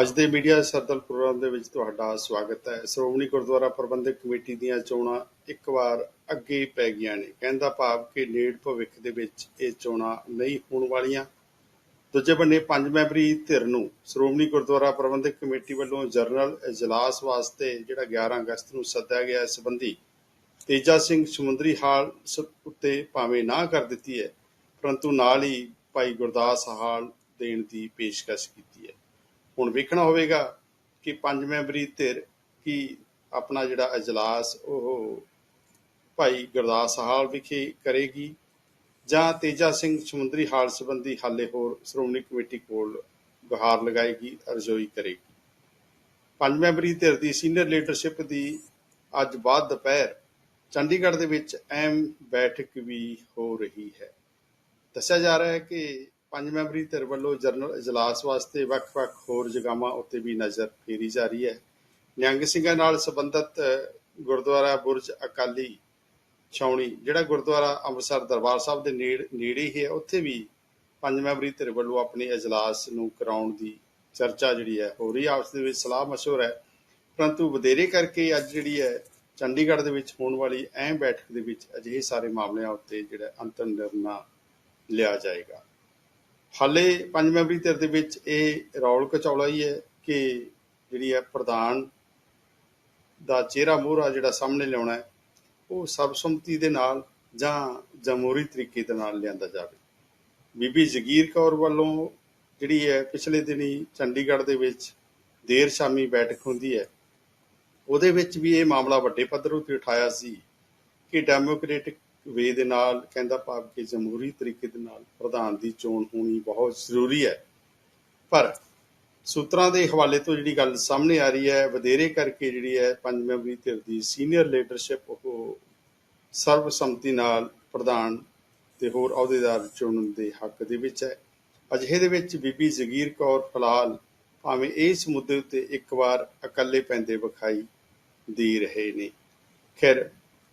ਅੱਜ ਦੇ media ਸਰਦਲ programme ਦੇ ਵਿੱਚ ਤੁਹਾਡਾ ਸਵਾਗਤ ਹੈ। ਸ਼੍ਰੋਮਣੀ ਗੁਰਦੁਆਰਾ ਪ੍ਰਬੰਧਕ ਕਮੇਟੀ ਦੀਆਂ ਚੋਣਾਂ ਇੱਕ ਵਾਰ ਅੱਗੇ ਪੈ ਗਈਆਂ ਨੇ। ਕਹਿੰਦਾ ਭਾਵ ਕਿ ਨੇੜ ਭਵਿੱਖ ਦੇ ਵਿੱਚ ਇਹ ਚੋਣਾਂ ਨਹੀਂ ਹੋਣ ਵਾਲੀਆਂ। ਦੂਜੇ ਬੰਨੇ ਪੰਜ ਮੈਂਬਰੀ ਧਿਰ ਨੂੰ ਸ਼੍ਰੋਮਣੀ ਗੁਰਦੁਆਰਾ ਪ੍ਰਬੰਧਕ ਕਮੇਟੀ ਵੱਲੋਂ ਜਰਨਲ ਇਜਲਾਸ ਵਾਸਤੇ ਜਿਹੜਾ 11 ਅਗਸਤ ਨੂੰ ਸੱਦਿਆ ਗਿਆ ਇਸ ਸੰਬੰਧੀ ਤੇਜਾ ਸਿੰਘ ਸਮੁੰਦਰੀ ਹਾਲ ਸ- ਉੱਤੇ ਭਾਵੇਂ ਨਾ ਕਰ ਦਿੱਤੀ ਹੈ, ਪਰੰਤੂ ਨਾਲ ਹੀ ਭਾਈ ਗੁਰਦਾਸ ਹਾਲ ਦੇਣ ਦੀ ਪੇਸ਼ਕਸ਼ ਕੀਤੀ ਹੈ। ਹੁਣ ਵੇਖਣਾ ਹੋਵੇਗਾ ਕਿ ਪੰਜ ਮੈਂਬਰੀ ਧਿਰ ਕੀ ਆਪਣਾ ਜਿਹੜਾ ਅਜਲਾਸ ਉਹ ਭਾਈ ਗੁਰਦਾਸ ਹਾਲ ਵਿਖੇ ਕਰੇਗੀ ਜਾਂ ਤੇਜਾ ਸਿੰਘ ਸਮੁੰਦਰੀ ਹਾਲ ਸੰਬੰਧੀ ਹਾਲੇ ਹੋਰ ਸ਼੍ਰੋਮਣੀ ਕਮੇਟੀ ਕੋਲ ਗੁਹਾਰ ਲਗਾਏਗੀ, ਅਰਜ਼ੋਈ ਕਰੇਗੀ। ਪੰਜ ਮੈਂਬਰੀ ਧਿਰ ਦੀ ਸੀਨੀਅਰ ਲੀਡਰਸ਼ਿਪ ਦੀ ਅੱਜ ਬਾਅਦ ਦੁਪਹਿਰ ਚੰਡੀਗੜ੍ਹ ਦੇ ਵਿੱਚ ਅਹਿਮ ਬੈਠਕ ਵੀ ਹੋ ਰਹੀ ਹੈ। ਦੱਸਿਆ ਜਾ ਰਿਹਾ ਹੈ ਕਿ ਪੰਜ ਮੈਂਬਰੀ ਧਿਰ ਵੱਲੋਂ ਜਨਰਲ ਇਜਲਾਸ ਵਾਸਤੇ ਵੱਖ-ਵੱਖ ਹੋਰ ਜਗ੍ਹਾਵਾਂ ਉੱਤੇ ਵੀ ਨਜ਼ਰ ਫੇਰੀ ਜਾ ਰਹੀ ਹੈ। ਨਿਹੰਗ ਸਿੰਘਾਂ ਨਾਲ ਸੰਬੰਧਿਤ ਗੁਰਦੁਆਰਾ ਬੁਰਜ ਅਕਾਲੀ ਛਾਉਣੀ, ਜਿਹੜਾ ਗੁਰਦੁਆਰਾ ਅੰਮ੍ਰਿਤਸਰ ਦਰਬਾਰ ਸਾਹਿਬ ਦੇ ਨੇੜੇ ਹੀ ਹੈ, ਉੱਥੇ ਵੀ ਪੰਜ ਮੈਂਬਰੀ ਧਿਰ ਵੱਲੋਂ ਆਪਣੇ ਇਜਲਾਸ ਨੂੰ ਕਰਾਉਣ ਦੀ ਚਰਚਾ ਜਿਹੜੀ ਹੈ ਹੋ ਰਹੀ ਆਪਸ ਦੇ ਵਿੱਚ ਸਲਾਹ ਮਸ਼ਵਰ ਹੈ। ਪਰੰਤੂ ਵਧੇਰੇ ਕਰਕੇ ਅੱਜ ਜਿਹੜੀ ਹੈ ਚੰਡੀਗੜ੍ਹ ਦੇ ਵਿੱਚ ਹੋਣ ਵਾਲੀ ਅਹਿਮ ਬੈਠਕ ਦੇ ਵਿੱਚ ਅਜਿਹੇ ਸਾਰੇ ਮਾਮਲਿਆਂ ਉੱਤੇ ਜਿਹੜਾ ਅੰਤਮ ਨਿਰਣਾ ਲਿਆ ਜਾਏਗਾ। ਹਾਲੇ ਪੰਜ ਮੈਂਬਰੀ ਧਿਰ ਦੇ ਵਿੱਚ ਇਹ ਰੌਲ ਕਚੌਲਾ ਹੀ ਹੈ ਕਿ ਜਿਹੜੀ ਹੈ ਪ੍ਰਧਾਨ ਦਾ ਚਿਹਰਾ ਮੋਹਰਾ ਜਿਹੜਾ ਸਾਹਮਣੇ ਲਿਆਉਣਾ ਹੈ, ਉਹ ਸਰਬਸੰਮਤੀ ਦੇ ਨਾਲ ਜਾਂ ਜਮਹੂਰੀ ਤਰੀਕੇ ਦੇ ਨਾਲ ਲਿਆਂਦਾ ਜਾਵੇ। ਬੀਬੀ ਜਗੀਰ ਕੌਰ ਵੱਲੋਂ ਜਿਹੜੀ ਹੈ ਪਿਛਲੇ ਦਿਨੀ ਚੰਡੀਗੜ੍ਹ ਦੇ ਵਿੱਚ ਦੇਰ ਸ਼ਾਮੀ ਬੈਠਕ ਹੁੰਦੀ ਹੈ, ਉਹਦੇ ਵਿੱਚ ਵੀ ਇਹ ਮਾਮਲਾ ਵੱਡੇ ਪੱਧਰ ਉੱਤੇ ਉਠਾਇਆ ਸੀ ਕਿ ਡੈਮੋਕ੍ਰੈਟਿਕ ਵੇ ਦੇ ਨਾਲ ਕਹਿੰਦਾ ਭਾਵ ਕਿ ਜਮਹੂਰੀ ਤਰੀਕੇ ਦੇ ਨਾਲ ਪ੍ਰਧਾਨ ਦੀ ਚੋਣ ਹੋਣੀ ਬਹੁਤ ਜ਼ਰੂਰੀ ਹੈ। ਪਰ ਸੂਤਰਾਂ ਦੇ ਹਵਾਲੇ ਤੋਂ ਜਿਹੜੀ ਗੱਲ ਸਾਹਮਣੇ ਆ ਰਹੀ ਹੈ, ਵਧੇਰੇ ਕਰਕੇ ਜਿਹੜੀ ਹੈ ਪੰਜ ਮੈਂਬਰੀ ਧਿਰ ਦੀ ਸੀਨੀਅਰ ਲੀਡਰਸ਼ਿਪ, ਉਹ ਸਰਬਸੰਮਤੀ ਨਾਲ ਪ੍ਰਧਾਨ ਤੇ ਹੋਰ ਅਹੁਦੇਦਾਰ ਚੁਣਨ ਦੇ ਹੱਕ ਦੇ ਵਿੱਚ ਹੈ। ਅਜਿਹੇ ਦੇ ਵਿੱਚ ਬੀਬੀ ਜਗੀਰ ਕੌਰ ਫਿਲਹਾਲ ਭਾਵੇਂ ਇਸ ਮੁੱਦੇ ਉੱਤੇ ਇੱਕ ਵਾਰ ਇਕੱਲੇ ਪੈਂਦੇ ਵਿਖਾਈ ਦੇ ਰਹੇ ਨੇ। ਖੈਰ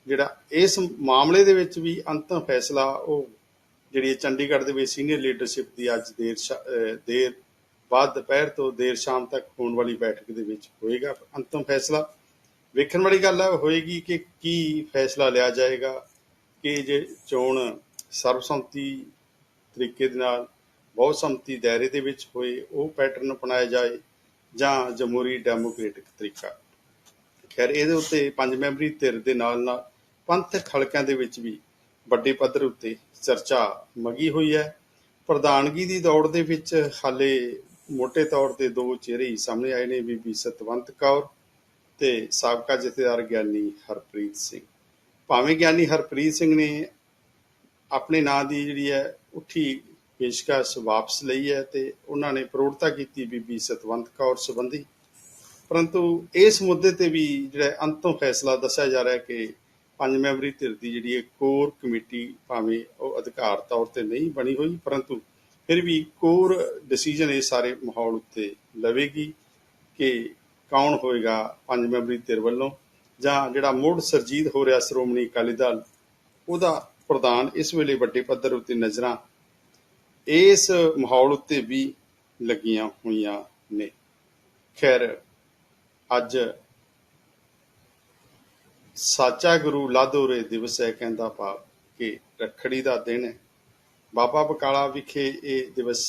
ਜਿਹੜਾ ਇਸ ਮਾਮਲੇ ਦੇ ਵਿੱਚ ਵੀ ਅੰਤਮ ਫੈਸਲਾ ਉਹ ਜਿਹੜੀ ਚੰਡੀਗੜ੍ਹ ਦੇ ਵਿੱਚ ਸੀਨੀਅਰ ਲੀਡਰਸ਼ਿਪ ਦੀ ਅੱਜ ਦੇਰ ਦੇਰ ਬਾਅਦ ਦੁਪਹਿਰ ਤੋਂ ਦੇਰ ਸ਼ਾਮ ਤੱਕ ਹੋਣ ਵਾਲੀ ਬੈਠਕ ਦੇ ਵਿੱਚ ਹੋਏਗਾ ਅੰਤਮ ਫੈਸਲਾ। ਵੇਖਣ ਵਾਲੀ ਗੱਲ ਹੋਏਗੀ ਕਿ ਕੀ ਫੈਸਲਾ ਲਿਆ ਜਾਏਗਾ, ਕਿ ਜੇ ਚੋਣ ਸਰਬਸੰਮਤੀ ਤਰੀਕੇ ਦੇ ਨਾਲ ਬਹੁਤ ਸੰਮਤੀ ਦਾਇਰੇ ਦੇ ਵਿੱਚ ਹੋਏ, ਉਹ ਪੈਟਰਨ ਅਪਣਾਇਆ ਜਾਏ ਜਾਂ ਜਮਹੂਰੀ ਡੈਮੋਕ੍ਰੈਟਿਕ ਤਰੀਕਾ। ਖੈਰ, ਇਹਦੇ ਉੱਤੇ ਪੰਜ ਮੈਂਬਰੀ ਧਿਰ ਦੇ ਨਾਲ ਨਾਲ ਪੰਥਕ ਹਲਕਿਆਂ ਦੇ ਵਿੱਚ ਵੀ ਵੱਡੇ ਪੱਧਰ ਉੱਤੇ ਚਰਚਾ ਮਗੀ ਹੋਈ ਹੈ। ਪ੍ਰਧਾਨਗੀ ਦੀ ਦੌੜ ਦੇ ਵਿੱਚ ਹਾਲੇ ਮੋٹے ਤੌਰ ਤੇ ਦੋ ਚਿਹਰੇ ਹੀ ਸਾਹਮਣੇ ਆਏ ਨੇ, ਬੀਬੀ ਸਤਵੰਤ ਕੌਰ ਤੇ ਸਾਬਕਾ ਜਥੇਦਾਰ ਗਿਆਨੀ ਹਰਪ੍ਰੀਤ ਸਿੰਘ। ਭਾਵੇਂ ਗਿਆਨੀ ਹਰਪ੍ਰੀਤ ਸਿੰਘ ਨੇ ਆਪਣੇ ਨਾਂ ਦੀ ਜਿਹੜੀ ਹੈ, ਉੱਠੀ ਪੇਸ਼ਕਸ਼ ਵਾਪਸ ਲਈ ਹੈ ਤੇ ਉਹਨਾਂ ਨੇ ਪ੍ਰੋੜਤਾ ਕੀਤੀ ਬੀਬੀ ਸਤਵੰਤ ਕੌਰ ਸੰਬੰਧੀ। ਪਰੰਤੂ ਇਸ ਮੁੱਦੇ ਤੇ ਵੀ ਜਿਹੜਾ ਅੰਤਮ ਫੈਸਲਾ ਦੱਸਿਆ ਜਾ ਰਿਹਾ ਹੈ ਕਿ ਪੰਜ ਮੈਂਬਰੀ ਧਿਰ ਦੀ ਜਿਹੜੀ ਇਹ ਕੋਰ ਕਮੇਟੀ ਭਾਵੇਂ ਉਹ ਅਧਿਕਾਰ ਤੌਰ ਤੇ ਨਹੀਂ ਬਣੀ ਹੋਈ, ਪਰੰਤੂ ਫਿਰ ਵੀ ਕੋਰ ਡਿਸੀਜਨ ਇਹ ਸਾਰੇ ਮਾਹੌਲ ਉੱਤੇ ਲਵੇਗੀ ਕਿ ਕੌਣ ਹੋਏਗਾ ਪੰਜ ਮੈਂਬਰੀ ਧਿਰ ਵੱਲੋਂ ਜਾਂ ਜਿਹੜਾ ਮੁੜ ਸਰਜੀਤ ਹੋ ਰਿਹਾ ਸ਼੍ਰੋਮਣੀ ਅਕਾਲੀ ਦਲ, ਉਹਦਾ ਪ੍ਰਧਾਨ ਇਸ ਵੇਲੇ ਵੱਡੇ ਪੱਧਰ ਉੱਤੇ ਨਜ਼ਰਾਂ ਇਸ ਮਾਹੌਲ ਉੱਤੇ ਵੀ ਲੱਗੀਆਂ ਹੋਈਆਂ ਨੇ। ਖੈਰ, ਅੱਜ ਸਾਚਾ ਗੁਰੂ ਲਾਧੋਰੇ ਦਿਵਸ ਹੈ ਕਹਿੰਦਾ ਭਾਵ ਕਿ ਰੱਖੜੀ ਦਾ ਦਿਨ ਹੈ। ਬਾਬਾ ਬਕਾਲਾ ਵਿਖੇ ਇਹ ਦਿਵਸ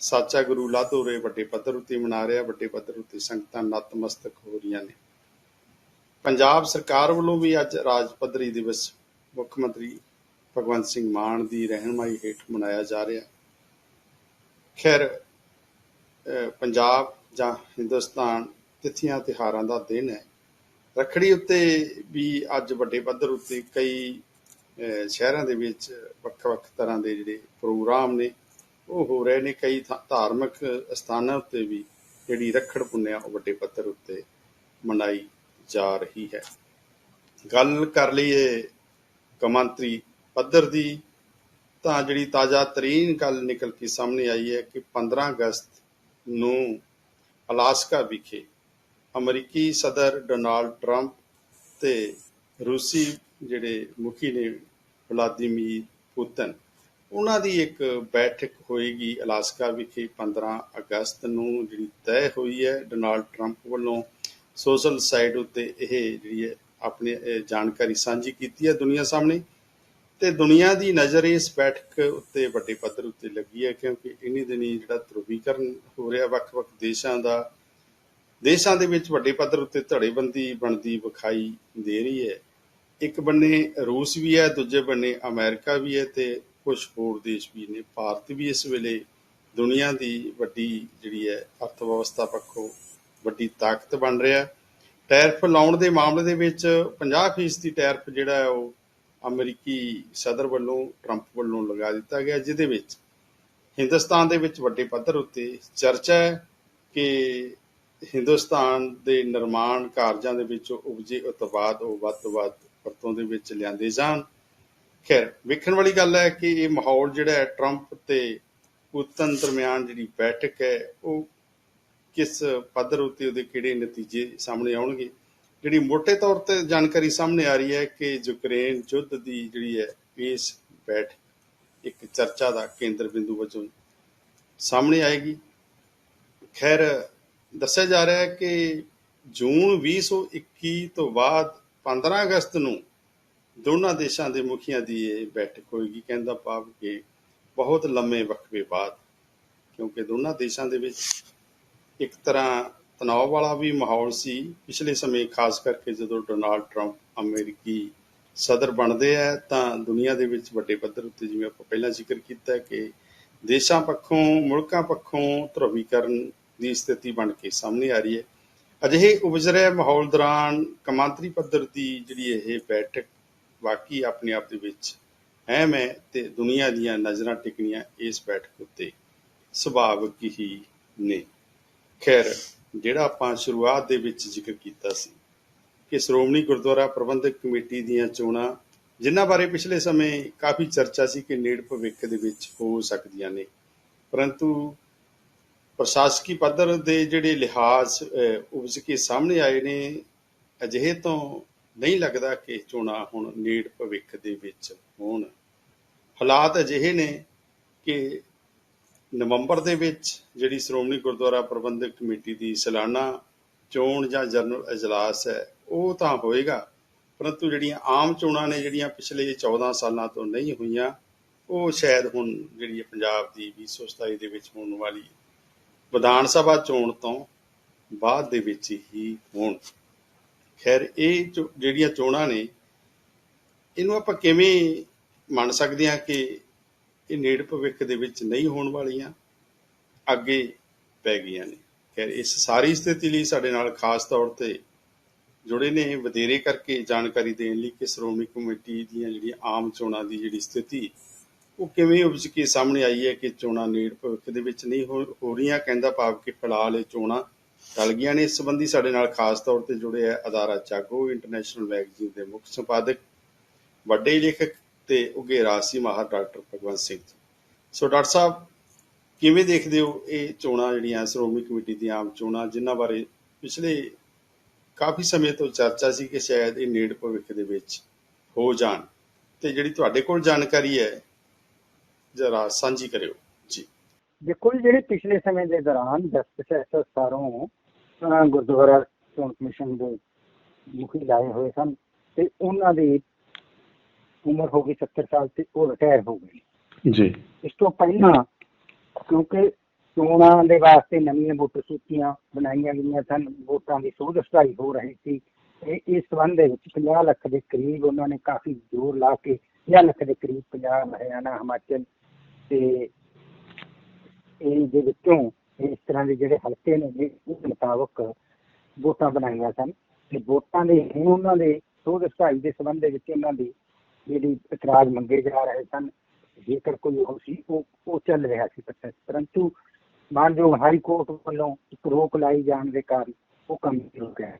ਸਾਚਾ ਗੁਰੂ ਲਾਧੋਰੇ ਵੱਡੇ ਪੱਧਰ ਉੱਤੇ ਮਨਾ ਰਿਹਾ, ਵੱਡੇ ਪੱਧਰ ਉੱਤੇ ਸੰਗਤਾਂ ਨਤਮਸਤਕ ਹੋ ਰਹੀਆਂ ਨੇ। ਪੰਜਾਬ ਸਰਕਾਰ ਵੱਲੋਂ ਵੀ ਅੱਜ ਰਾਜ ਪੱਧਰੀ ਦਿਵਸ ਮੁੱਖ ਮੰਤਰੀ ਭਗਵੰਤ ਸਿੰਘ ਮਾਨ ਦੀ ਰਹਿਨਮਾਈ ਹੇਠ ਮਨਾਇਆ ਜਾ ਰਿਹਾ। ਖੈਰ ਪੰਜਾਬ ਜਾਂ ਹਿੰਦੁਸਤਾਨ ਤਿਥੀਆਂ ਤਿਹਾਰਾਂ ਦਾ ਦਿਨ ਹੈ। ਰੱਖੜੀ ਉੱਤੇ ਵੀ ਅੱਜ ਵੱਡੇ ਪੱਧਰ ਉੱਤੇ ਕਈ ਸ਼ਹਿਰਾਂ ਦੇ ਵਿੱਚ ਵੱਖ-ਵੱਖ ਤਰ੍ਹਾਂ ਦੇ ਜਿਹੜੇ ਪ੍ਰੋਗਰਾਮ ਨੇ, ਉਹ ਹੋ ਰਹੇ ਨੇ। ਕਈ ਧਾਰਮਿਕ ਸਥਾਨਾਂ ਉੱਤੇ ਵੀ ਜਿਹੜੀ ਰੱਖੜ ਪੁੰਨਿਆ, ਉਹ ਵੱਡੇ ਪੱਧਰ ਉੱਤੇ ਮਨਾਈ ਜਾ ਰਹੀ ਹੈ। ਗੱਲ ਕਰ ਲਈਏ ਕੌਮਾਂਤਰੀ ਪੱਧਰ ਦੀ, ਤਾਂ ਜਿਹੜੀ ਤਾਜ਼ਾ ਤਰੀਨ ਗੱਲ ਨਿਕਲ ਕੇ ਸਾਹਮਣੇ ਆਈ ਹੈ ਕਿ 15 ਅਗਸਤ ਨੂੰ ਅਲਾਸਕਾ ਵਿਖੇ ਅਮਰੀਕੀ ਸਦਰ ਡੋਨਾਲਡ ਟਰੰਪ ਤੇ ਰੂਸੀ ਜਿਹੜੇ ਮੁਖੀ ਨੇ ਵਲਾਦੀਮੀਰ ਪੁਤਨ, ਉਹਨਾਂ ਦੀ ਇੱਕ ਬੈਠਕ ਹੋਏਗੀ ਅਲਾਸਕਾ ਵਿਖੇ 15 ਅਗਸਤ ਨੂੰ, ਜਿਹੜੀ ਤੈਅ ਹੋਈ ਹੈ ਡੋਨਾਲਡ ਟਰੰਪ ਵੱਲੋਂ। ਸੋਸ਼ਲ ਸਾਈਟ ਉੱਤੇ ਇਹ ਜਿਹੜੀ ਆਪਣੀ ਜਾਣਕਾਰੀ ਸਾਂਝੀ ਕੀਤੀ ਹੈ ਦੁਨੀਆ ਸਾਹਮਣੇ। ਤੇ ਦੁਨੀਆ ਦੀ ਨਜ਼ਰ ਇਸ ਬੈਠਕ ਉੱਤੇ ਵੱਡੇ ਪੱਧਰ ਉੱਤੇ ਲੱਗੀ ਹੈ, ਕਿਉਂਕਿ ਇਨੀ ਦਿਨੀ ਜਿਹੜਾ ਧਰੁਵੀਕਰਨ ਹੋ ਰਿਹਾ, ਵੱਖ-ਵੱਖ ਦੇਸ਼ਾਂ ਦਾ ਦੇਸ਼ਾਂ ਦੇ ਵਿੱਚ ਵੱਡੇ ਪੱਧਰ ਉੱਤੇ ਧੜੇਬੰਦੀ ਬਣਦੀ ਵਿਖਾਈ ਦੇ ਰਹੀ ਹੈ। ਇੱਕ ਬੰਨੇ ਰੂਸ ਵੀ ਹੈ, ਦੂਜੇ ਬੰਨੇ ਅਮਰੀਕਾ ਵੀ ਹੈ ਤੇ ਕੁਝ ਹੋਰ ਦੇਸ਼ ਵੀ ਨੇ। ਭਾਰਤ ਵੀ ਇਸ ਵੇਲੇ ਦੁਨੀਆ ਦੀ ਵੱਡੀ ਜਿਹੜੀ ਹੈ ਅਰਥ ਵਿਵਸਥਾ ਪੱਖੋਂ ਵੱਡੀ ਤਾਕਤ ਬਣ ਰਿਹਾ। ਟੈਰਫ ਲਾਉਣ ਦੇ ਮਾਮਲੇ ਦੇ ਵਿੱਚ 50% ਦੀ ਟੈਰਿਫ ਜਿਹੜਾ ਹੈ ਉਹ ਅਮਰੀਕੀ ਸਦਰ ਵੱਲੋਂ, ਟਰੰਪ ਵੱਲੋਂ ਲਗਾ ਦਿੱਤਾ ਗਿਆ, ਜਿਹਦੇ ਵਿੱਚ ਹਿੰਦੁਸਤਾਨ ਦੇ ਵਿੱਚ ਵੱਡੇ ਪੱਧਰ ਉੱਤੇ ਚਰਚਾ ਹੈ ਕਿ ਹਿੰਦੁਸਤਾਨ ਦੇ ਨਿਰਮਾਣ ਕਾਰਜਾਂ ਦੇ ਵਿੱਚ ਉਪਜੇ ਉਤਪਾਦ ਉਹ ਵੱਧ ਤੋਂ ਵੱਧ ਵਰਤੋਂ ਦੇ ਵਿੱਚ ਲਿਆਂਦੇ ਜਾਣ। ਖੈਰ, ਵੇਖਣ ਵਾਲੀ ਗੱਲ ਹੈ ਕਿ ਇਹ ਮਾਹੌਲ ਜਿਹੜਾ ਹੈ ਟਰੰਪ ਤੇ ਪੁਤਨ ਦਰਮਿਆਨ ਜਿਹੜੀ ਬੈਠਕ ਹੈ, ਉਹ ਕਿਸ ਪੱਧਰ ਉੱਤੇ ਉਹਦੇ ਕਿਹੜੇ ਨਤੀਜੇ ਸਾਹਮਣੇ ਆਉਣਗੇ? ਜਿਹੜੀ ਮੋٹے ਤੌਰ ਤੇ ਜਾਣਕਾਰੀ ਸਾਹਮਣੇ ਆ ਰਹੀ ਹੈ ਕਿ ਯੂਕਰੇਨ ਯੁੱਧ ਦੀ ਜਿਹੜੀ ਹੈ ਇਸ ਬੈਠ ਇੱਕ ਚਰਚਾ ਦਾ ਕੇਂਦਰ ਬਿੰਦੂ ਵਜੋਂ ਸਾਹਮਣੇ ਆਏਗੀ। ਖੈਰ ਦੱਸਿਆ ਜਾ ਰਿਹਾ ਹੈ ਕਿ ਜੂਨ 2021 ਤੋਂ ਬਾਅਦ 15 ਅਗਸਤ ਨੂੰ ਦੋਨਾਂ ਦੇਸ਼ਾਂ ਦੇ ਮੁਖੀਆਂ ਦੀ ਇਹ ਬੈਠਕ ਹੋਏਗੀ। ਕਹਿੰਦਾ ਭਾਵ ਕਿ ਬਹੁਤ ਲੰਮੇ ਵਕਫੇ ਬਾਅਦ, ਕਿਉਂਕਿ ਦੋਨਾਂ ਦੇਸ਼ਾਂ ਦੇ ਵਿੱਚ ਇੱਕ ਤਰ੍ਹਾਂ ਤਣਾਅ ਵਾਲਾ ਵੀ ਮਾਹੌਲ ਸੀ। ਪਿਛਲੇ ਸਮੇਂ ਖਾਸ ਕਰਕੇ ਜਦੋਂ ਡੋਨਾਲਡ ਟਰੰਪ ਅਮਰੀਕੀ ਸਦਰ ਬਣਦੇ ਆ, ਤਾਂ ਦੁਨੀਆ ਦੇ ਵਿੱਚ ਵੱਡੇ ਪੱਧਰ ਉੱਤੇ ਜਿਵੇਂ ਆਪਾਂ ਪਹਿਲਾਂ ਜ਼ਿਕਰ ਕੀਤਾ ਕਿ ਦੇਸ਼ਾਂ ਪੱਖੋਂ, ਮੁਲਕਾਂ ਪੱਖੋਂ ਧਰੁਵੀਕਰਨ ਦੀ ਸਥਿਤੀ ਬਣ ਕੇ ਸਾਹਮਣੇ ਆ ਰਹੀ ਹੈ। ਅਜਿਹੇ ਉਪਜ ਰਹੇ ਮਾਹੌਲ ਦੌਰਾਨ ਕਮਾਂਤਰੀ ਪੱਧਰ ਦੀ ਜਿਹੜੀ ਇਹ ਬੈਠਕ ਵਾਕਈ ਆਪਣੇ ਆਪ ਦੇ ਵਿੱਚ ਅਹਿਮ ਹੈ ਤੇ ਦੁਨੀਆ ਦੀਆਂ ਨਜ਼ਰਾਂ ਟਿਕਣੀਆਂ ਇਸ ਬੈਠਕ ਉੱਤੇ ਸੁਭਾਵਿਕ ਹੀ ਨੇ। ਖੈਰ, ਜਿਹੜਾ ਆਪਾਂ ਸ਼ੁਰੂਆਤ ਦੇ ਵਿੱਚ ਜ਼ਿਕਰ ਕੀਤਾ ਸੀ ਕਿ ਸ਼੍ਰੋਮਣੀ ਗੁਰਦੁਆਰਾ ਪ੍ਰਬੰਧਕ ਕਮੇਟੀ ਦੀਆਂ ਚੋਣਾਂ, ਜਿਨ੍ਹਾਂ ਬਾਰੇ ਪਿਛਲੇ ਸਮੇਂ ਕਾਫੀ ਚਰਚਾ ਸੀ ਕਿ ਨੇੜ ਭਵਿੱਖ ਦੇ ਵਿੱਚ ਹੋ ਸਕਦੀਆਂ ਨੇ, ਪਰੰਤੂ ਪ੍ਰਸ਼ਾਸਕੀ ਪੱਧਰ ਦੇ ਜਿਹੜੇ ਲਿਹਾਜ਼ ਅਹ, ਉਪਜ ਕੇ ਸਾਹਮਣੇ ਆਏ ਨੇ ਅਜਿਹੇ ਤੋਂ ਨਹੀਂ ਲੱਗਦਾ ਕਿ ਚੋਣਾਂ ਹੁਣ ਨੇੜ ਭਵਿੱਖ ਦੇ ਵਿੱਚ ਹੋਣ। ਹਾਲਾਤ ਅਜਿਹੇ ਨੇ ਕਿ ਨਵੰਬਰ ਦੇ ਵਿੱਚ ਜਿਹੜੀ ਸ਼੍ਰੋਮਣੀ ਗੁਰਦੁਆਰਾ ਪ੍ਰਬੰਧਕ ਕਮੇਟੀ ਦੀ ਸਾਲਾਨਾ ਚੋਣ ਜਾਂ ਜਨਰਲ ਇਜਲਾਸ ਹੈ ਉਹ ਤਾਂ ਹੋਏਗਾ ਪਰੰਤੂ ਜਿਹੜੀਆਂ ਆਮ ਚੋਣਾਂ ਨੇ ਜਿਹੜੀਆਂ ਪਿਛਲੇ 14 ਸਾਲਾਂ ਤੋਂ ਨਹੀਂ ਹੋਈਆਂ ਉਹ ਸ਼ਾਇਦ ਹੁਣ ਜਿਹੜੀ ਪੰਜਾਬ ਦੀ 2027 ਦੇ ਵਿੱਚ ਹੋਣ ਵਾਲੀ ਵਿਧਾਨ ਸਭਾ ਚੋਣ ਤੋਂ ਬਾਅਦ ਦੇ ਵਿੱਚ ਹੀ ਹੋਣ। ਖੈਰ, ਇਹ ਜਿਹੜੀਆਂ ਚੋਣਾਂ ਨੇ, ਇਹਨੂੰ ਆਪਾਂ ਕਿਵੇਂ ਮੰਨ ਸਕਦੇ ਹਾਂ ਕਿ ਇਹ ਨੇੜ ਭਵਿੱਖ ਦੇ ਵਿੱਚ ਨਹੀਂ ਹੋਣ ਵਾਲੀਆਂ, ਅੱਗੇ ਪੈ ਗਈਆਂ ਨੇ। ਖੈਰ, ਇਸ ਸਾਰੀ ਸਥਿਤੀ ਲਈ ਸਾਡੇ ਨਾਲ ਖਾਸ ਤੌਰ ਤੇ ਜੁੜੇ ਨੇ। ਵਧੇਰੇ ਕਰਕੇ ਜਾਣਕਾਰੀ ਦੇਣ ਲਈ ਕਿ ਸ਼੍ਰੋਮਣੀ ਕਮੇਟੀ ਦੀਆਂ ਜਿਹੜੀਆਂ ਆਮ ਚੋਣਾਂ ਦੀ ਜਿਹੜੀ ਸਥਿਤੀ ਉਹ ਕਿਵੇਂ ਉਪਜ ਕੇ ਸਾਹਮਣੇ ਆਈ ਹੈ ਕਿ ਚੋਣਾਂ ਨੇੜ ਭਵਿੱਖ ਦੇ ਵਿੱਚ ਨਹੀਂ ਹੋ ਰਹੀਆਂ, ਕਹਿੰਦਾ ਭਾਵ ਕਿ ਫਿਲਹਾਲ ਇਹ ਚੋਣਾਂ ਟਲ ਗਈਆਂ ਨੇ। ਇਸ ਸੰਬੰਧੀ ਸਾਡੇ ਨਾਲ ਖਾਸ ਤੌਰ ਤੇ ਜੁੜੇ ਹੈ ਅਦਾਰਾ ਚਾਗੋ ਇੰਟਰਨੈਸ਼ਨਲ ਮੈਗਜ਼ੀਨ ਦੇ ਮੁੱਖ ਸੰਪਾਦਕ, ਵੱਡੇ ਲੇਖਕ ਤੇ ਉਗੇ ਰਾਸੀ ਮਾਹਰ doctor Bhagwant Singh so doctor ਸਾਹਿਬ, ਕਿਵੇਂ ਦੇਖਦੇ ਹੋ ਇਹ ਚੋਣਾਂ ਜਿਹੜੀਆਂ ਸ਼੍ਰੋਮਣੀ ਕਮੇਟੀ ਦੀਆਂ ਆਮ ਚੋਣਾਂ, ਜਿਨ੍ਹਾਂ ਬਾਰੇ ਪਿਛਲੇ ਕਾਫੀ ਸਮੇਂ ਤੋਂ ਚਰਚਾ ਸੀ ਕਿ ਸ਼ਾਇਦ ਇਹ ਨੇੜ ਭਵਿੱਖ ਦੇ ਵਿੱਚ ਹੋ ਜਾਣ? ਤੇ ਜਿਹੜੀ ਤੁਹਾਡੇ ਕੋਲ ਜਾਣਕਾਰੀ ਹੈ ਜਰਾ ਸਾਂਝੀ ਕਰਿਓ। ਜੀ। ਦੇਖੋ ਜੀ ਜਿਹੜੇ ਪਿਛਲੇ ਸਮੇਂ ਦੇ ਦੌਰਾਨ ਜਸਟਿਸ ਐਸ ਸਾਰੋਂ ਅਹ ਗੁਰਦੁਆਰਾ ਚੋਣ ਕਮਿਸ਼ਨ ਦੇ ਮੁਖੀ ਲਾਏ ਹੋਏ ਸਨ ਤੇ ਉਹਨਾਂ ਦੀ ਉਮਰ ਹੋ ਗਈ 70 ਸਾਲ ਤੇ ਉਹ ਰਿਟਾਇਰ ਹੋ ਗਏ। ਜੀ। ਇਸ ਤੋਂ ਪਹਿਲਾਂ ਕਿਉਂਕਿ ਚੋਣਾਂ ਦੇ ਵਾਸਤੇ ਨਵੀਆਂ ਵੋਟਰ ਸੂਚੀਆਂ ਬਣਾਈਆਂ ਗਈਆਂ ਸਨ ਵੋਟਾਂ ਦੀ ਸੋਧ ਸਟਾਈ ਹੋ ਰਹੀ ਸੀ ਤੇ ਇਸ ਸੰਬੰਧ ਦੇ ਵਿੱਚ 50 ਲੱਖ ਦੇ ਕਰੀਬ ਉਹਨਾਂ ਨੇ ਕਾਫੀ ਜ਼ੋਰ ਲਾ ਕੇ 50 ਲੱਖ ਦੇ ਕਰੀਬ ਪੰਜਾਬ ਹਰਿਆਣਾ ਹਿਮਾਚਲ ਤੇ ਇਹ ਦੇ ਵਿੱਚੋਂ ਇਸ ਤਰ੍ਹਾਂ ਦੇ ਜਿਹੜੇ ਹਲਕੇ ਨੇ ਉਸ ਮੁਤਾਬਕ ਵੋਟਾਂ ਬਣਾਈਆਂ ਸਨ ਤੇ ਵੋਟਾਂ ਦੇ ਹੁਣ ਉਹਨਾਂ ਦੇ ਸੋਧ ਸਟਾਈ ਦੇ ਸੰਬੰਧ ਦੇ ਵਿੱਚ ਉਹਨਾਂ ਦੀ ਜਿਹੜੀ ਇਤਰਾਜ਼ ਮੰਗੇ ਜਾ ਰਹੇ ਸਨ। ਜੇਕਰ ਕੋਈ ਉਹ ਸੀ, ਉਹ ਉਹ ਚੱਲ ਰਿਹਾ ਸੀ ਪਰੰਤੂ ਮਾਨਯੋਗ ਹਾਈ ਕੋਰਟ ਵੱਲੋਂ ਇੱਕ ਰੋਕ ਲਾਈ ਜਾਣ ਦੇ ਕਾਰਨ ਉਹ ਕਮਜ਼ੋਰ ਨਹੀਂ ਹੋ ਗਿਆ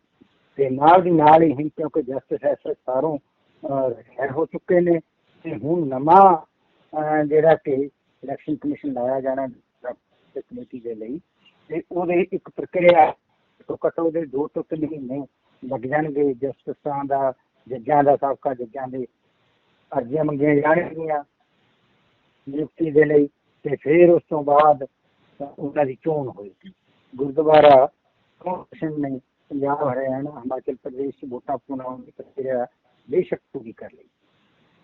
ਤੇ ਨਾਲ ਦੀ ਨਾਲ ਹੀ ਕਿਉਂਕਿ ਜਸਟਿਸ ਐਸ ਸਾਰੋਂ ਰਿਟਾਇਰ ਹੋ ਚੁੱਕੇ ਨੇ ਤੇ ਹੁਣ ਨਵਾਂ ਜਿਹੜਾ ਕਿ ਇਲੈਕਸ਼ਨ ਕਮਿਸ਼ਨ ਲਾਇਆ ਜਾਣਾ ਕਮੇਟੀ ਦੇ ਲਈ ਤੇ ਉਹਦੇ ਇੱਕ ਪ੍ਰਕਿਰਿਆ ਤੋਂ ਘੱਟ ਉਹਦੇ ਦੋ ਤੋਂ ਤਿੰਨ ਮਹੀਨੇ ਲੱਗ ਜਾਣਗੇ। ਜਸਟਿਸਾਂ ਦਾ, ਜੱਜਾਂ ਦਾ, ਸਾਬਕਾ ਜੱਜਾਂ ਦੇ ਅਰਜ਼ੀਆਂ ਮੰਗੀਆਂ ਜਾਣਗੀਆਂ ਨਿਯੁਕਤੀ ਦੇ ਲਈ ਤੇ ਫਿਰ ਉਸ ਤੋਂ ਬਾਅਦ ਉਹਨਾਂ ਦੀ ਚੋਣ ਹੋਏਗੀ। ਗੁਰਦੁਆਰਾ ਕਮਿਸ਼ਨ ਨੇ ਪੰਜਾਬ, ਹਰਿਆਣਾ, ਹਿਮਾਚਲ ਪ੍ਰਦੇਸ਼ 'ਚ ਵੋਟਾਂ ਪਾਉਣ ਦੀ ਪ੍ਰਕਿਰਿਆ ਬੇਸ਼ੱਕ ਪੂਰੀ ਕਰ ਲਈ।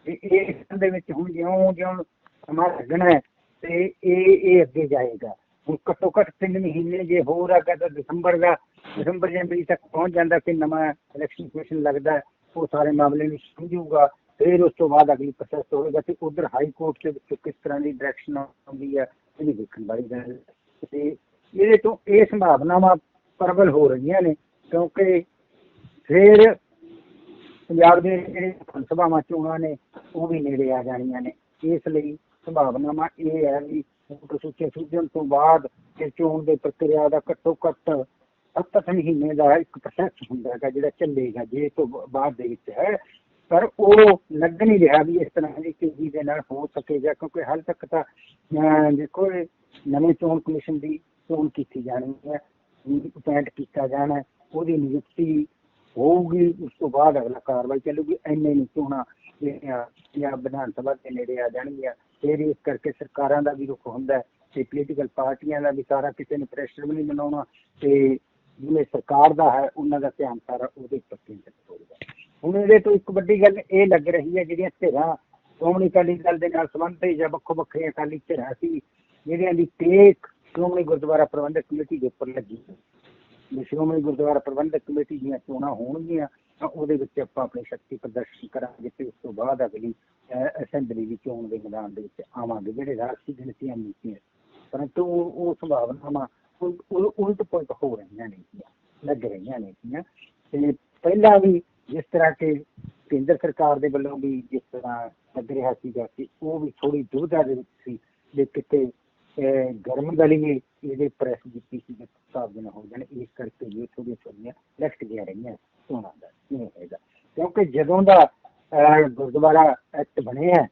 ਤੇ ਇਹ ਦੇ ਵਿੱਚ ਹੁਣ ਜਿਉਂ ਜਿਉਂ ਸਮਾਂ ਲੱਗਣਾ ਹੈ ਤੇ ਇਹ ਇਹ ਅੱਗੇ ਜਾਏਗਾ। ਹੁਣ ਘੱਟੋ ਘੱਟ ਤਿੰਨ ਮਹੀਨੇ ਜੇ ਹੋਰ ਅੱਗੇ ਤਾਂ ਦਸੰਬਰ ਦਾ, ਦਸੰਬਰ, ਜਨਵਰੀ ਤੱਕ ਪਹੁੰਚ ਜਾਂਦਾ ਕਿ ਨਵਾਂ ਇਲੈਕਸ਼ਨ ਕਮਿਸ਼ਨ ਲੱਗਦਾ ਉਹ ਸਾਰੇ ਮਾਮਲੇ ਨੂੰ ਸਮਝੂਗਾ, ਫਿਰ ਉਸ ਤੋਂ ਬਾਅਦ ਅਗਲੀ ਪ੍ਰੋਸੈਸ ਹੋਵੇਗਾ ਤੇ ਉਧਰ ਹਾਈ ਕੋਰਟ ਦੇ ਵਿੱਚ ਕਿਸ ਤਰ੍ਹਾਂ ਦੀ ਡਾਇਰੈਕਸ਼ਨ ਆਉਂਦੀ ਹੈ, ਇਹ ਵੀ ਦੇਖਣ ਵਾਲੀ ਗੱਲ ਤੇ ਇਹਦੇ ਤੋਂ ਇਹ ਸੰਭਾਵਨਾਵਾਂ ਪ੍ਰਬਲ ਹੋ ਰਹੀਆਂ ਨੇ, ਕਿਉਂਕਿ ਫਿਰ ਪੰਜਾਬ ਦੇ ਜਿਹੜੇ ਵਿਧਾਨ ਸਭਾਵਾਂ ਚੋਣਾਂ ਨੇ, ਉਹ ਵੀ ਨੇੜੇ ਆ ਜਾਣੀਆਂ ਨੇ। ਇਸ ਲਈ ਸੰਭਾਵਨਾਵਾਂ ਇਹ ਹੈ ਵੀ ਵੋਟਰ ਸੂਚੀ ਸੁਝਣ ਤੋਂ ਬਾਅਦ ਕਿ ਚੋਣ ਦੇ ਪ੍ਰਕਿਰਿਆ ਦਾ ਘੱਟੋ ਘੱਟ ਸੱਤ ਮਹੀਨੇ ਦਾ ਇੱਕ ਪ੍ਰੋਸੈਸ ਹੁੰਦਾ ਹੈਗਾ ਜਿਹੜਾ ਚੱਲੇਗਾ ਜੇ ਤੋਂ ਬਾਅਦ ਦੇ ਵਿੱਚ ਹੈ। ਪਰ ਉਹ ਲੱਗ ਨਹੀਂ ਰਿਹਾ ਵੀ ਇਸ ਤਰ੍ਹਾਂ ਦੀ ਤੇਜ਼ੀ ਦੇ ਨਾਲ ਹੋ ਸਕੇਗਾ ਕਿਉਂਕਿ ਹਾਲ ਤੱਕ ਤਾਂ ਦੇਖੋ ਨਵੇਂ ਚੋਣ ਕਮਿਸ਼ਨ ਦੀ ਚੋਣ ਕੀਤੀ ਜਾਣੀ ਹੈ ਅਪਾਇੰਟ ਕੀਤਾ ਜਾਣਾ, ਉਹਦੀ ਨਿਯੁਕਤੀ ਹੋਊਗੀ, ਉਸ ਤੋਂ ਬਾਅਦ ਅਗਲਾ ਕਾਰਵਾਈ ਚੱਲੂਗੀ। ਐਨੇ ਨਹੀਂ ਚੋਣਾਂ ਜਿਹੜੀਆਂ ਜਾਂ ਵਿਧਾਨ ਸਭਾ ਦੇ ਨੇੜੇ ਆ ਜਾਣਗੀਆਂ। ਫਿਰ ਇਸ ਕਰਕੇ ਸਰਕਾਰਾਂ ਦਾ ਵੀ ਰੁਖ ਹੁੰਦਾ ਹੈ ਤੇ ਪੋਲੀਟੀਕਲ ਪਾਰਟੀਆਂ ਦਾ ਵੀ ਸਾਰਾ ਕਿਸੇ ਨੂੰ ਪ੍ਰੈਸ਼ਰ ਵੀ ਨਹੀਂ ਬਣਾਉਣਾ ਤੇ ਜਿਵੇਂ ਸਰਕਾਰ ਦਾ ਹੈ, ਉਹਨਾਂ ਦਾ ਧਿਆਨ ਸਾਰਾ ਉਹਦੇ ਉੱਪਰ ਕੇਂਦਰਿਤ ਹੋਊਗਾ ਹੁਣ ਇਹਦੇ ਤੋਂ ਇੱਕ ਵੱਡੀ ਗੱਲ ਇਹ ਲੱਗ ਰਹੀ ਹੈ, ਜਿਹੜੀਆਂ ਧਿਰਾਂ ਸ਼੍ਰੋਮਣੀ ਅਕਾਲੀ ਦਲ ਦੇ ਨਾਲ ਸੰਬੰਧਿਤ ਜਾਂ ਵੱਖੋ ਵੱਖਰੀਆਂ ਅਕਾਲੀ ਧਿਰਾਂ ਸੀ ਜਿਹੜਿਆਂ ਦੀ ਟੇਕ ਸ਼੍ਰੋਮਣੀ ਗੁਰਦੁਆਰਾ ਪ੍ਰਬੰਧਕ ਕਮੇਟੀ ਦੇ ਉੱਪਰ ਲੱਗੀ ਸ਼੍ਰੋਮਣੀ ਗੁਰਦੁਆਰਾ ਪ੍ਰਬੰਧਕ ਕਮੇਟੀ ਦੀਆਂ ਚੋਣਾਂ ਹੋਣਗੀਆਂ ਤਾਂ ਉਹਦੇ ਵਿੱਚ ਆਪਾਂ ਆਪਣੀ ਸ਼ਕਤੀ ਪ੍ਰਦਰਸ਼ਨ ਕਰਾਂਗੇ ਤੇ ਉਸ ਤੋਂ ਬਾਅਦ ਅਗਲੀ ਅਹ, ਅਸੈਂਬਲੀ ਦੀ ਚੋਣ ਦੇ ਮੈਦਾਨ ਦੇ ਵਿੱਚ ਆਵਾਂਗੇ ਜਿਹੜੇ ਰਾਸ਼ਟਰੀ ਗਿਣਤੀਆਂ ਨੀਤੀਆਂ ਪਰੰਤੂ ਉਹ ਸੰਭਾਵਨਾਵਾਂ ਉਲ- ਉਲਟ ਪੁਲਟ ਹੋ ਰਹੀਆਂ ਨੇ ਲੱਗ ਰਹੀਆਂ ਨੇ। ਤੇ ਪਹਿਲਾਂ ਵੀ ਜਿਸ ਤਰ੍ਹਾਂ ਕਿ ਕੇਂਦਰ ਸਰਕਾਰ ਦੇ ਵੱਲੋਂ ਵੀ ਜਿਸ ਤਰ੍ਹਾਂ ਲੱਗ ਰਿਹਾ ਸੀਗਾ ਕਿ ਉਹ ਵੀ ਥੋੜੀ ਦੁਵਿਧਾ ਦੇ ਵਿੱਚ ਸੀ ਵੀ ਕਿਤੇ ਅਹ, ਗਰਮ ਦਲੀਏ ਇਹਦੇ ਪ੍ਰੈਸ ਕੀਤੀ ਸੀ ਕਿ ਹਿਸਾਬ ਦੇ ਹੋ ਜਾਣ ਇਸ ਕਰਕੇ ਇਹ ਥੋੜ੍ਹੀਆਂ ਥੋੜੀਆਂ ਲਟਕ ਗਿਆ ਰਹੀਆਂ ਸੋਨਾ ਨਹੀਂ ਹੈਗਾ ਕਿਉਂਕਿ ਜਦੋਂ ਦਾ ਗੁਰਦੁਆਰਾ ਐਕਟ ਬਣਿਆ ਹੈ,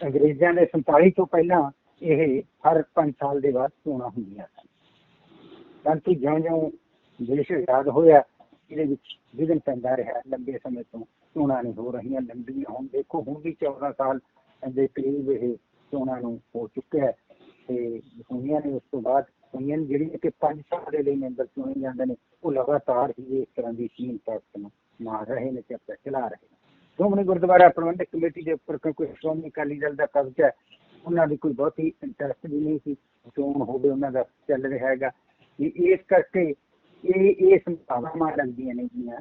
ਅੰਗਰੇਜ਼ਾਂ ਦੇ 47 ਤੋਂ ਪਹਿਲਾਂ ਇਹ ਹਰ 5 ਸਾਲ ਦੇ ਬਾਅਦ ਚੋਣਾਂ ਹੁੰਦੀਆਂ ਸਨ। ਪਰੰਤੂ ਜਿਉਂ-ਜਿਉਂ ਦੇਸ਼ ਆਜ਼ਾਦ ਹੋਇਆ ਇਹਦੇ ਵਿੱਚ ਵਿਘਨ ਪੈਂਦਾ ਰਿਹਾ। ਲੰਬੇ ਸਮੇਂ ਤੋਂ ਚੋਣਾਂ ਨਹੀਂ ਹੋ ਰਹੀਆਂ ਲੰਬੀਆਂ ਹੁਣ ਦੇਖੋ ਹੁਣ ਵੀ 14 ਸਾਲ ਦੇ ਕਰੀਬ ਇਹ ਚੋਣਾਂ ਨੂੰ ਹੋ ਚੁੱਕਿਆ ਹੈ। ਤੇ ਹੋਈਆਂ ਨੇ ਉਸ ਤੋਂ ਬਾਅਦ ਹੋਈਆਂ ਨੇ ਜਿਹੜੀਆਂ ਕਿ 5 ਸਾਲ ਦੇ ਲਈ ਮੈਂਬਰ ਚੁਣੇ ਜਾਂਦੇ ਨੇ। ਉਹ ਲਗਾਤਾਰ ਹੀ ਇਸ ਤਰ੍ਹਾਂ ਦੀ ਸੀਨ ਤਾਕਤ ਮਾਰ ਰਹੇ ਨੇ ਤੇ ਆਪਣਾ ਚਲਾ ਰਹੇ ਨੇ। ਸ਼੍ਰੋਮਣੀ ਗੁਰਦੁਆਰਾ ਪ੍ਰਬੰਧਕ ਕਮੇਟੀ ਦੇ ਉੱਪਰ ਕਿਉਂਕਿ ਸ਼੍ਰੋਮਣੀ ਅਕਾਲੀ ਦਲ ਦਾ ਕਬਜ਼ਾ ਹੈ, ਉਹਨਾਂ ਦੀ ਕੋਈ ਬਹੁਤੀ ਇੰਟਰਸਟ ਵੀ ਨਹੀਂ ਸੀ, ਚੋਣ ਹੋਵੇ ਉਹਨਾਂ ਦਾ ਚੱਲ ਰਿਹਾ ਹੈਗਾ। ਇਸ ਕਰਕੇ ਇਹ ਇਹ ਸੰਭਾਵਨਾਵਾਂ ਲੱਗਦੀਆਂ ਨੇ ਜੀਆਂ।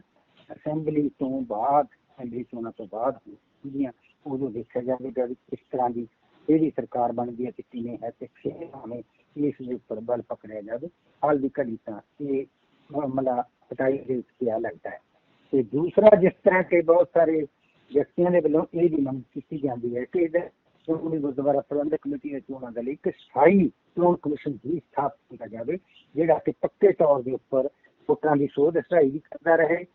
ਅਸੈਂਬਲੀ ਤੋਂ ਬਾਅਦ, ਅਸੈਂਬਲੀ ਚੋਣਾਂ ਤੋਂ ਬਾਅਦ ਜਿਹੜੀਆਂ, ਉਦੋਂ ਦੇਖਿਆ ਜਾਵੇਗਾ ਵੀ ਕਿਸ ਤਰ੍ਹਾਂ ਦੀ ਕਿਹੜੀ ਸਰਕਾਰ ਬਣਦੀ ਹੈ ਤੇ ਕਿਵੇਂ ਹੈ ਤੇ ਫਿਰ ਇਸ ਦੇ ਉੱਪਰ ਬਲ ਪਕੜਿਆ ਜਾਵੇ। ਹਾਲ ਦੀ ਘੜੀ ਤਾਂ ਇਹ ਮਾਮਲਾ ਪਟਾਈ ਦੇ ਵਿੱਚ ਕਿਹਾ ਲੱਗਦਾ ਹੈ। ਤੇ ਦੂਸਰਾ ਜਿਸ ਤਰ੍ਹਾਂ ਕਿ ਬਹੁਤ ਸਾਰੇ ਵਿਅਕਤੀਆਂ ਦੇ ਵੱਲੋਂ ਇਹ ਵੀ ਮੰਗ ਕੀਤੀ ਜਾਂਦੀ ਹੈ ਕਿ ਇਹਦਾ ਸ਼੍ਰੋਮਣੀ ਗੁਰਦੁਆਰਾ ਪ੍ਰਬੰਧਕ ਕਮੇਟੀ ਦੇ ਚੋਣਾਂ ਦੇ ਲਈ ਇੱਕ ਸਥਾਈ ਚੋਣ ਕਮਿਸ਼ਨ ਹੀ ਸਥਾਪਿਤ ਕੀਤਾ ਜਾਵੇ ਜਿਹੜਾ ਕਿ ਪੱਕੇ ਤੌਰ ਦੇ ਉੱਪਰ ਵੋਟਾਂ ਦੀ ਸੋਧ ਸਹਾਈ ਵੀ ਕਰਦਾ ਰਹੇ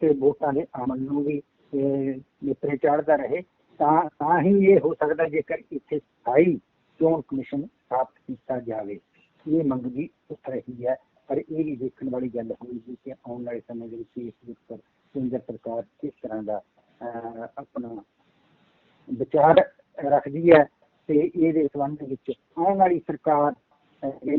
ਤੇ ਵੋਟਾਂ ਦੇ ਅਮਲ ਨੂੰ ਵੀ ਅਹ, ਨੇਪਰੇ ਚਾੜਦਾ ਰਹੇ ਤਾਂ ਤਾਂ ਹੀ ਇਹ ਹੋ ਸਕਦਾ ਜੇਕਰ ਇੱਥੇ ਸਥਾਈ ਚੋਣ ਕਮਿਸ਼ਨ ਸਥਾਪਿਤ ਕੀਤਾ ਜਾਵੇ। ਇਹ ਮੰਗ ਵੀ ਉੱਠ ਰਹੀ ਹੈ। ਪਰ ਇਹ ਵੀ ਦੇਖਣ ਵਾਲੀ ਗੱਲ ਹੋਵੇਗੀ ਕਿ ਆਉਣ ਵਾਲੇ ਸਮੇਂ ਦੇ ਵਿੱਚ ਇਸ ਦੇ ਉੱਪਰ ਕੇਂਦਰ ਸਰਕਾਰ ਕਿਸ ਤਰ੍ਹਾਂ ਦਾ ਆਪਣਾ ਵਿਚਾਰ ਰੱਖਦੀ ਹੈ ਤੇ ਇਹਦੇ ਸੰਬੰਧ ਵਿੱਚ ਆਉਣ ਵਾਲੀ ਸਰਕਾਰ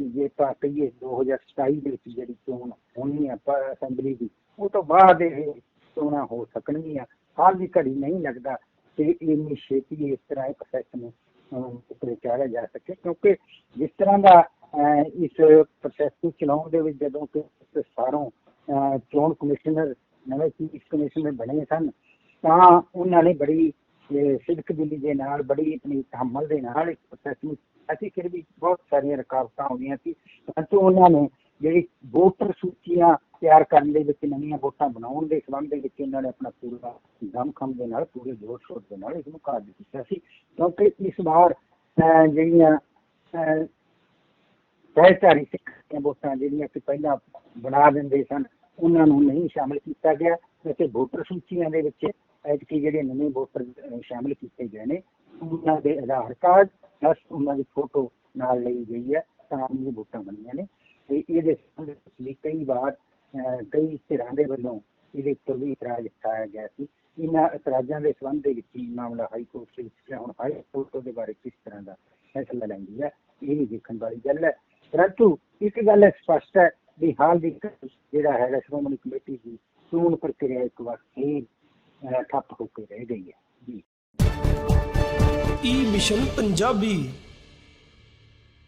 ਜੇ ਤਾਂ ਕਹੀਏ 2027 ਦੇ ਵਿੱਚ ਜਿਹੜੀ ਚੋਣ ਹੋਣੀ ਹੈ ਪਰ ਅਸੈਂਬਲੀ ਦੀ ਉਹ ਤੋਂ ਬਾਅਦ ਇਹ ਚੋਣਾਂ ਹੋ ਸਕਣਗੀਆਂ। ਹਾਲ ਦੀ ਘੜੀ ਨਹੀਂ ਲੱਗਦਾ ਤੇ ਇੰਨੀ ਛੇਤੀ ਇਸ ਤਰ੍ਹਾਂ ਇਹ ਪ੍ਰੋਸੈਸ ਨੂੰ ਅਹ, ਉੱਪਰ ਚਾੜਿਆ ਜਾ ਸਕੇ ਕਿਉਂਕਿ ਜਿਸ ਤਰ੍ਹਾਂ ਦਾ ਇਸ ਪ੍ਰੋਸੈਸ ਨੂੰ ਚਲਾਉਣ ਦੇ ਵਿੱਚ ਜਦੋਂ ਕਿ ਸਾਰੋਂ ਚੋਣ ਕਮਿਸ਼ਨਰ ਨਵੇਂ ਚੀਫ ਕਮਿਸ਼ਨਰ ਬਣੇ ਸਨ ਤਾਂ ਉਹਨਾਂ ਨੇ ਬੜੀ ਅਹ, ਦਿਲੀ ਦੇ ਨਾਲ ਬੜੀ ਆਪਣੀ ਤਹਮਲ ਦੇ ਨਾਲ ਇਸ ਪ੍ਰੋਸੈਸ ਨੂੰ ਅਸੀਂ ਫਿਰ ਵੀ ਬਹੁਤ ਸਾਰੀਆਂ ਰੁਕਾਵਟਾਂ ਆਉਂਦੀਆਂ ਸੀ। ਪਰੰਤੂ ਉਹਨਾਂ ਨੇ ਜਿਹੜੀ ਵੋਟਰ ਸੂਚੀਆਂ ਤਿਆਰ ਕਰਨ ਦੇ ਵਿੱਚ ਨਵੀਆਂ ਵੋਟਾਂ ਬਣਾਉਣ ਦੇ ਸੰਬੰਧ ਦੇ ਵਿੱਚ ਇਹਨਾਂ ਨੇ ਆਪਣਾ ਪੂਰਾ ਦਮਖਮ ਦੇ ਨਾਲ ਪੂਰੇ ਜੋਰ ਸ਼ੋਰ ਦੇ ਨਾਲ ਇਸ ਨੂੰ ਕਾਰਜ ਕੀਤਾ ਸੀ। ਕਿਉਂਕਿ ਇਸ ਵਾਰ ਅਹ, ਜਿਹੜੀਆਂ ਸਹਿਚਾਰੀ ਸਿੱਖ ਦੀਆਂ ਵੋਟਾਂ ਜਿਹੜੀਆਂ ਕਿ ਪਹਿਲਾਂ ਬਣਾ ਦਿੰਦੇ ਸਨ ਉਹਨਾਂ ਨੂੰ ਨਹੀਂ ਸ਼ਾਮਲ ਕੀਤਾ ਗਿਆ। ਅਤੇ ਵੋਟਰ ਸੂਚੀਆਂ ਦੇ ਵਿੱਚ ਐਤਕੀ ਜਿਹੜੇ ਨਵੇਂ ਵੋਟਰ ਸ਼ਾਮਲ ਕੀਤੇ ਗਏ ਨੇ ਉਹਨਾਂ ਦੇ ਆਧਾਰ ਕਾਰਡ ਪਲੱਸ ਉਹਨਾਂ ਦੀ ਫੋਟੋ ਨਾਲ ਲਈ ਗਈ ਹੈ ਤਾਂ ਇਹ ਵੋਟਾਂ ਬਣੀਆਂ ਨੇ। ਤੇ ਇਹਦੇ ਸੰਬੰਧ ਕਈ ਵਾਰ ਅਹ, ਕਈ ਧਿਰਾਂ ਦੇ ਵੱਲੋਂ ਇਹਦੇ ਉੱਪਰ ਵੀ ਇਤਰਾਜ਼ ਉਠਾਇਆ ਗਿਆ ਸੀ। ਇਹਨਾਂ ਇਤਰਾਜ਼ਾਂ ਦੇ ਸੰਬੰਧ ਦੇ ਵਿੱਚ ਹੀ ਮਾਮਲਾ ਹਾਈ ਕੋਰਟ ਦੇ ਵਿੱਚ ਹੁਣ ਹਾਈ ਕੋਰਟ ਉਹਦੇ ਬਾਰੇ ਕਿਸ ਤਰ੍ਹਾਂ ਦਾ ਫੈਸਲਾ ਲੈਂਦੀ ਹੈ ਇਹ ਵੀ ਦੇਖਣ ਵਾਲੀ ਗੱਲ ਹੈ। ਪਰੰਤੂ ਇੱਕ ਗੱਲ ਸਪਸ਼ਟ ਹੈ ਵੀ ਹਾਲ ਦੀ ਜਿਹੜਾ ਹੈਗਾ ਸ਼੍ਰੋਮਣੀ ਕਮੇਟੀ ਦੀ ਚੋਣ ਪ੍ਰਕਿਰਿਆ ਇੱਕ ਵਾਰ ਫੇਰ ਠੱਪ ਹੋ ਕੇ ਰਹਿ ਗਈ ਹੈ। ਜੀ। ਈ ਮਿਸ਼ਨ ਪੰਜਾਬੀ